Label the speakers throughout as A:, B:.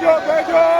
A: Beto, Beto!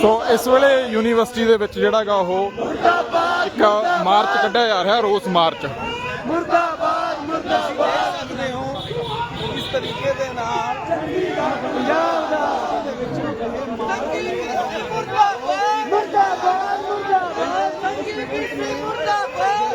B: ਸੋ ਇਸ ਵੇਲੇ university ਦੇ ਵਿੱਚ ਜਿਹੜਾਗਾ ਉਹ ਇੱਕ ਮਾਰਚ ਕੱਢਿਆ ਜਾ ਰਿਹਾ ਰੋਸ ਮਾਰਚ।
C: ਮੁਰਦਾਬਾਦ ਮੁਰਦਾਬਾਦ। ਇਸ ਤਰੀਕੇ ਦੇ ਨਾਲ ਪੰਜਾਬ ਦਾ ਮੁਰਦਾਬਾਦ ਮੁਰਦਾਬਾਦ ਸੰਗੀਤ ਮੁਰਦਾਬਾਦ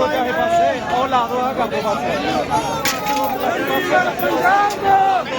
C: ਉਹ ਪਾਸੇ ਉਹ ਲਾ ਦੋ ਆ ਕਰ ਪਾਸੇ ਪੰਜਾਬ